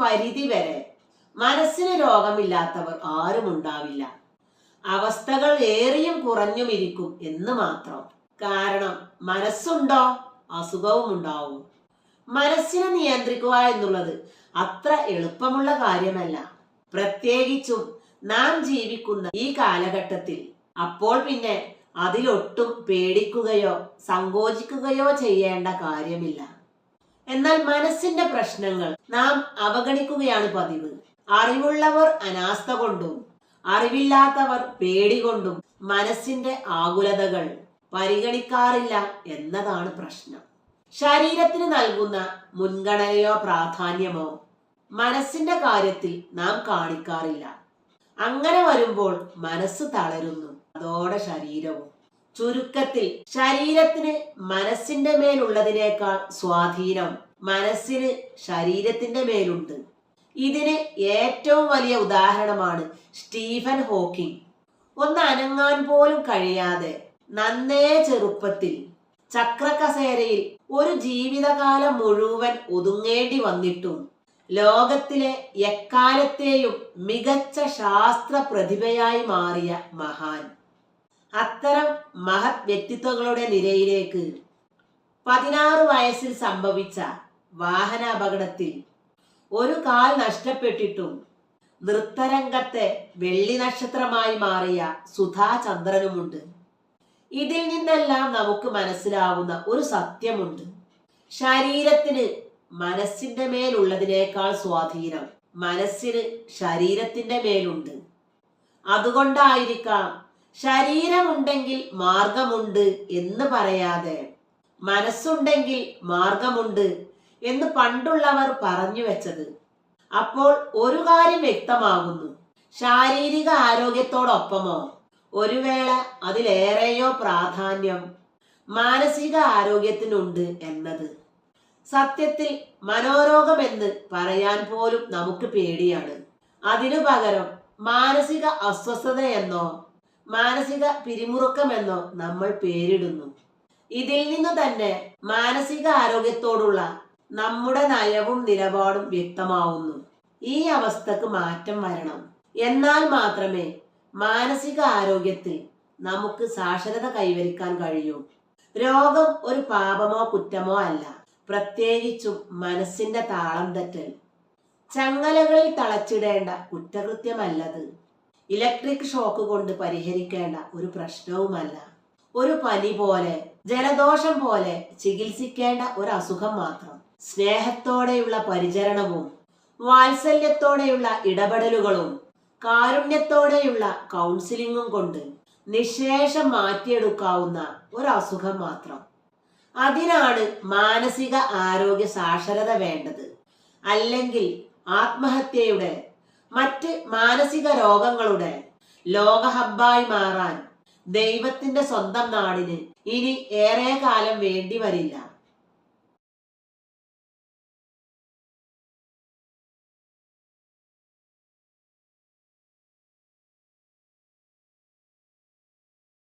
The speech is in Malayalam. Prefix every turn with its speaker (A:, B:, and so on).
A: പരിധി വരെ മനസ്സിന് രോഗമില്ലാത്തവർ ആരും ഉണ്ടാവില്ല. അവസ്ഥകൾ ഏറിയും കുറഞ്ഞും ഇരിക്കും എന്ന് മാത്രം. കാരണം മനസ്സുണ്ടോ? അസുഖവും ഉണ്ടാവും. മനസ്സിനെ നിയന്ത്രിക്കുക എന്നുള്ളത് അത്ര എളുപ്പമുള്ള കാര്യമല്ല. പ്രത്യേകിച്ചും നാം ജീവിക്കുന്ന ഈ കാലഘട്ടത്തിൽ. അപ്പോൾ പിന്നെ അതിലൊട്ടും പേടിക്കുകയോ സങ്കോചിക്കുകയോ ചെയ്യേണ്ട കാര്യമില്ല. എന്നാൽ മനസ്സിന്റെ പ്രശ്നങ്ങൾ നാം അവഗണിക്കുകയാണ് പതിവ്. അറിവുള്ളവർ അനാസ്ഥ കൊണ്ടും അറിവില്ലാത്തവർ പേടി കൊണ്ടും മനസ്സിന്റെ ആകുലതകൾ പരിഗണിക്കാറില്ല എന്നതാണ് പ്രശ്നം. ശരീരത്തിന് നൽകുന്ന മുൻഗണനയോ പ്രാധാന്യമോ മനസ്സിന്റെ കാര്യത്തിൽ നാം കാണിക്കാറില്ല. അങ്ങനെ വരുമ്പോൾ മനസ്സ് തളരുന്നു. അതോടെ ശരീരവും ചുരുക്കത്തിൽ ശരീരത്തിന് മനസ്സിന്റെ മേലുള്ളതിനേക്കാൾ സ്വാധീനം മനസ്സിന് ശരീരത്തിന്റെ മേലുണ്ട്. ഇതിന് ഏറ്റവും വലിയ ഉദാഹരണമാണ് സ്റ്റീഫൻ ഹോക്കിംഗ്. ഒന്ന് അനങ്ങാൻ പോലും കഴിയാതെ നന്നേ ചെറുപ്പത്തിൽ ചക്രകസേരയിൽ ഒരു ജീവിതകാലം മുഴുവൻ ഒതുങ്ങേണ്ടി വന്നിട്ടും ലോകത്തിലെ എക്കാലത്തെയും മികച്ച ശാസ്ത്ര പ്രതിഭയായി മാറിയ മഹാൻ. അത്തരം മഹത് വ്യക്തിത്വങ്ങളുടെ നിരയിലേക്ക് പതിനാറ് വയസ്സിൽ സംഭവിച്ച വാഹന അപകടത്തിൽ ഒരു കാൽ നഷ്ടപ്പെട്ടിട്ടും നൃത്തരംഗത്തെ വെള്ളി നക്ഷത്രമായി മാറിയ സുധാ ചന്ദ്രനുമുണ്ട്. ഇതിൽ നിന്നെല്ലാം നമുക്ക് മനസ്സിലാവുന്ന ഒരു സത്യമുണ്ട്. ശരീരത്തിന് മനസ്സിന്റെ മേലുള്ളതിനേക്കാൾ സ്വാധീനം മനസ്സിന് ശരീരത്തിന്റെ മേലുണ്ട്. അതുകൊണ്ടായിരിക്കാം ശരീരമുണ്ടെങ്കിൽ മാർഗമുണ്ട് എന്ന് പറയാതെ മനസ്സുണ്ടെങ്കിൽ മാർഗമുണ്ട് എന്ന് പണ്ടുള്ളവർ പറഞ്ഞു വെച്ചത്. അപ്പോൾ ഒരു കാര്യം വ്യക്തമാകുന്നു. ശാരീരിക ആരോഗ്യത്തോടൊപ്പമോ? ഒരു വേള അതിലേറെയോ പ്രാധാന്യം മാനസിക ആരോഗ്യത്തിനുണ്ട് എന്നത്. സത്യത്തിൽ മനോരോഗമെന്ന് പറയാൻ പോലും നമുക്ക് പേടിയാണ്. അതിനു പകരം മാനസിക അസ്വസ്ഥതയെന്നോ മാനസിക പിരിമുറുക്കമെന്നോ നമ്മൾ പേരിടുന്നു. ഇതിൽ നിന്ന് തന്നെ മാനസിക ആരോഗ്യത്തോടുള്ള നമ്മുടെ നയവും നിലപാടും വ്യക്തമാവുന്നു. ഈ അവസ്ഥക്ക് മാറ്റം വരണം. എന്നാൽ മാത്രമേ മാനസിക ആരോഗ്യത്തിൽ നമുക്ക് സാക്ഷരത കൈവരിക്കാൻ കഴിയൂ. രോഗം ഒരു പാപമോ കുറ്റമോ അല്ല. പ്രത്യേകിച്ചും മനസ്സിന്റെ താളം തെറ്റൽ. ചങ്ങലകളിൽ തളച്ചിടേണ്ട കുറ്റകൃത്യമല്ലത്. ഇലക്ട്രിക് ഷോക്ക് കൊണ്ട് പരിഹരിക്കേണ്ട ഒരു പ്രശ്നവുമല്ല. ഒരു പനി പോലെ ജലദോഷം പോലെ ചികിത്സിക്കേണ്ട ഒരു അസുഖം മാത്രം. സ്നേഹത്തോടെയുള്ള പരിചരണവും വാത്സല്യത്തോടെയുള്ള ഇടപെടലുകളും കാരുണ്യത്തോടെയുള്ള കൗൺസിലിങ്ങും കൊണ്ട് നിശേഷം മാറ്റിയെടുക്കാവുന്ന ഒരു അസുഖം മാത്രം. അതിനാണ് മാനസിക ആരോഗ്യ സാക്ഷരത വേണ്ടത്. അല്ലെങ്കിൽ ആത്മഹത്യയുടെ മറ്റ് മാനസിക രോഗങ്ങളുടെ ലോകഹബ്ബായി മാറാൻ ദൈവത്തിന്റെ സ്വന്തം നാടിന് ഇനി ഏറെ കാലം വേണ്ടി വരില്ല.